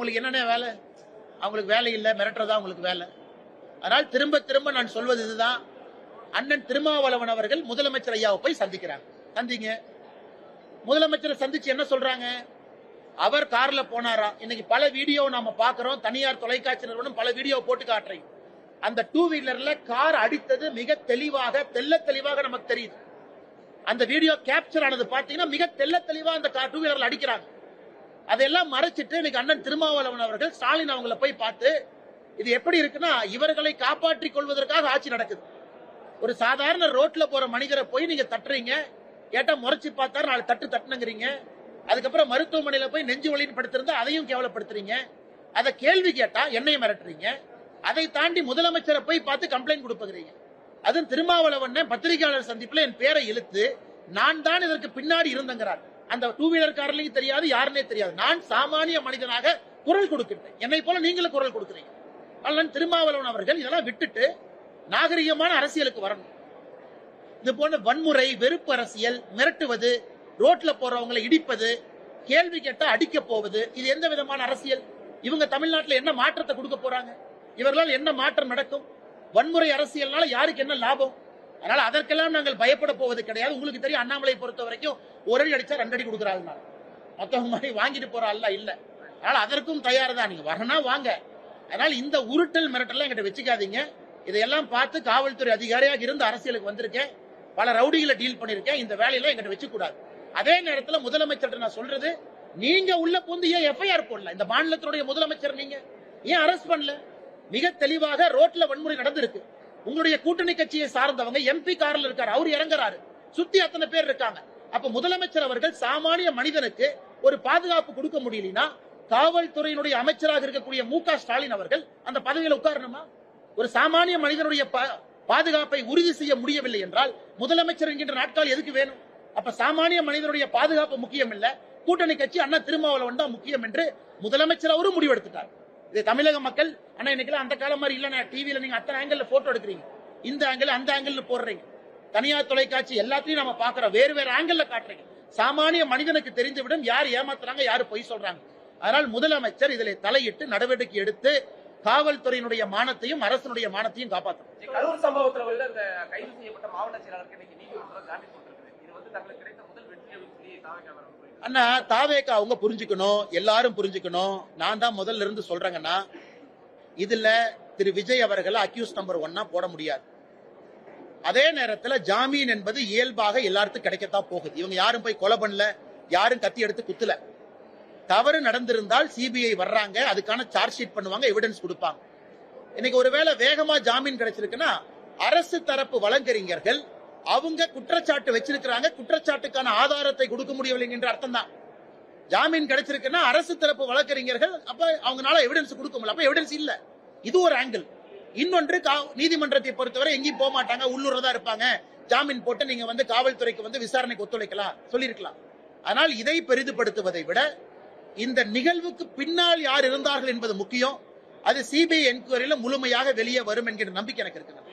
அவங்களுக்கு என்னென்ன வேலை? அவங்களுக்கு வேலை இல்லை மிரட்டுறதா அவங்களுக்கு வேலை. அதனால் திரும்ப திரும்ப நான் சொல்வது இதுதான். அண்ணன் திருமாவளவன் அவர்கள் முதலமைச்சர் ஐயாவை போய் சந்திக்கிறாங்க சந்திங்க. முதலமைச்சரை சந்திச்சு என்ன சொல்றாங்க? அவர் கார்ல போனாரா? இன்னைக்கு பல வீடியோ நாம பாக்குறோம் தனியார் தொலைக்காட்சி நிறுவனம் பல வீடியோ போட்டு காட்டுறீங்க அந்த டூ வீலர்ல கார் அடித்தது மிக தெளிவாக தெல்ல தெளிவாக நமக்கு தெரியுது. அந்த வீடியோ கேப்சர் ஆனது பாத்தீங்கன்னா மிக தெல்ல தெளிவா அந்த கார் டூ வீலர்ல அடிக்கிறாங்க. அதெல்லாம் மறைச்சிட்டு இன்னைக்கு அண்ணன் திருமாவளவன் அவர்கள் ஸ்டாலின் அவங்கள போய் பார்த்து இது எப்படி இருக்குன்னா இவர்களை காப்பாற்றிக் கொள்வதற்காக ஆட்சி நடக்குது. ஒரு சாதாரண ரோட்ல போற மனிதரை போய் நீங்க தட்டுறீங்க கேட்டா முறைச்சு பார்த்தா நாலு தட்டு தட்டுனுங்கிறீங்க. அதுக்கப்புறம் மருத்துவமனையில போய் நெஞ்சு வழின்னு படுத்திருந்தா அதையும் கேவலப்படுத்துறீங்க. அதை கேள்வி கேட்டா என்னையும் மிரட்டுறீங்க. அதை தாண்டி முதலமைச்சரை போய் பார்த்து கம்ப்ளைண்ட் கொடுப்புகிறீங்க. அதுவும் திருமாவளவன் பத்திரிகையாளர் சந்திப்புல என் பேரை இழுத்து நான் தான் இதற்கு பின்னாடி இருந்தங்கிறார். அந்த டூ வீலர் காரலையும் தெரியாது யாருன்னே தெரியாது. நான் சாமானிய மனிதனாக குரல் கொடுக்கின்றேன். என்னை போல நீங்களும் குரல் கொடுக்குறீங்க. ஆனால் திருமாவளவன் அவர்கள் இதெல்லாம் விட்டுட்டு நாகரிகமான அரசியலுக்கு வரணும். இது போன்ற வன்முறை வெறுப்பு அரசியல் மிரட்டுவது ரோட்ல போறவங்களை இடிப்பது கேள்வி கேட்டா அடிக்க போவது இது எந்த விதமான அரசியல்? இவங்க தமிழ்நாட்டுல என்ன மாற்றத்தை கொடுக்க போறாங்க? இவர்களால் என்ன மாற்றம் நடக்கும்? வன்முறை அரசியல்னால யாருக்கு என்ன லாபம்? அதனால அதற்கெல்லாம் நாங்கள் பயப்பட போவது கிடையாது. உங்களுக்கு தெரியும் அண்ணாமலை பொறுத்த வரைக்கும் ஒரு அடி அடிச்சா ரெண்டு அடி கொடுக்குறாள் மற்றவங்க மாதிரி வாங்கிட்டு போற அல்ல இல்ல. அதனால அதற்கும் தயார் தான் நீங்க வரனா வாங்க. அதனால இந்த உருட்டல் மிரட்டல் எங்கிட்ட வச்சுக்காதீங்க. இதையெல்லாம் பார்த்து காவல்துறை அதிகாரியாக இருந்து அரசியலுக்கு வந்திருக்கேன். பல ரவுடிகளை டீல் பண்ணிருக்கேன். இந்த வேலையில எங்கிட்ட வச்சு கூடாது அதே நேரத்தில் முதலமைச்சர் நான் சொல்றது நீங்க உள்ள புந்து ஏன் எஃப்ஐஆர் போடல? இந்த மாநிலத்தினுடைய முதலமைச்சர் நீங்க. ஏன் அரெஸ்ட் பண்ணல? மிக தெளிவாக ரோட்ல வன்முறை நடந்திருக்கு. உங்களுடைய கூட்டணி கட்சியை சார்ந்தவங்க எம்பி கார்ல இருக்காரு. அவர் இறங்குறாரு. சுத்தி அத்தனை பேர் இருக்காங்க. அப்ப முதலமைச்சர் அவர்கள் சாமானிய மனிதனுக்கு ஒரு பாதுகாப்பு கொடுக்க முடியலனா காவல்துறையினுடைய அமைச்சராக இருக்கக்கூடிய மு ஸ்டாலின் அவர்கள் அந்த பதவியில உட்காரணுமா? ஒரு சாமானிய மனிதனுடைய பா- பாதுகாப்பை உறுதி செய்ய முடியவில்லை என்றால் முதலமைச்சர் என்கின்ற நாட்கள் எதுக்கு வேணும்? அப்ப சாமானிய மனிதனுடைய பாதுகாப்பு முக்கியம் இல்ல கூட்டணி கட்சி அண்ணா திருமாவளவன் தான் முக்கியம் என்று முதலமைச்சர் அவரும் முடிவெடுத்துட்டார். இது தமிழக மக்கள் அண்ணா இன்னைக்கு அந்த காலம் மாதிரி இல்லைன்னா டிவியில நீங்க அத்தனை ஆங்கிள் போட்டோ எடுக்கிறீங்க. இந்த ஆங்கிள் அந்த ஆங்கிள் போடுறீங்க. தனியார் தொலைக்காட்சி எல்லாத்தையும் நம்ம பாக்குறோம் வேறு வேறு ஆங்கிள் காட்டுறீங்க. சாமானிய மனிதனுக்கு தெரிந்துவிடும் யார் ஏமாத்துறாங்க யார் பொய் சொல்றாங்க. அதனால் முதலமைச்சர் இதில் தலையிட்டு நடவடிக்கை எடுத்து காவல்துறையினுடைய மானத்தையும் அரசனுடைய மானத்தையும் காப்பாற்றணும் கரூர் சம்பவத்துல வந்து அந்த கைது செய்யப்பட்ட மாவட்ட செயலாளருக்கு அண்ணா தாவேக்கா அவங்க புரிஞ்சுக்கணும் எல்லாரும் புரிஞ்சுக்கணும். நான் தான் முதல்ல இருந்து சொல்றேங்கன்னா இதுல திரு விஜய் அவர்களை அக்யூஸ் நம்பர் ஒன்னா போட முடியாது. அதே நேரத்துல ஜாமீன் என்பது இயல்பாக எல்லாருக்கும் கிடைக்கத்தான் போகுது. இவங்க யாரும் போய் கொலை பண்ணல யாரும் கத்தி எடுத்து குத்துல. தவறு நடந்திருந்தால் சிபிஐ வர்றாங்க அதுக்கான சார்ஜ் ஷீட் பண்ணுவாங்க எவிடன்ஸ் கொடுப்பாங்க. இன்னைக்கு ஒருவேளை வேகமா ஜாமீன் கிடைச்சிருக்குன்னா அரசு தரப்பு வழக்கறிஞர்கள் அவங்க குற்றச்சாட்டு வச்சிருக்கிறாங்க குற்றச்சாட்டுக்கான ஆதாரத்தை கொடுக்க முடியவில்லை என்ற அர்த்தம் தான் ஜாமீன் கிடைச்சிருக்குன்னா அரசு தரப்பு வழக்கறிஞர்கள் அப்ப அவங்களால எவிடன்ஸ் கொடுக்க முடியல. அப்ப எவிடன்ஸ் இல்ல. இது ஒரு ஆங்கிள் இன்னொன்று கா- நீதிமன்றத்தை பொறுத்தவரை எங்கேயும் போக மாட்டாங்க உள்ளூர்ல தான் இருப்பாங்க. ஜாமீன் போட்டு நீங்க வந்து காவல்துறைக்கு வந்து விசாரணைக்கு ஒத்துழைக்கலாம் சொல்லியிருக்கலாம். ஆனால் இதை பெரிதுபடுத்துவதை விட இந்த நிகழ்வுக்கு பின்னால் யார் இருந்தார்கள் என்பது முக்கியம். அது சிபிஐ என்கொயரியில முழுமையாக வெளியே வரும் என்கிற நம்பிக்கை எனக்கு இருக்கிறது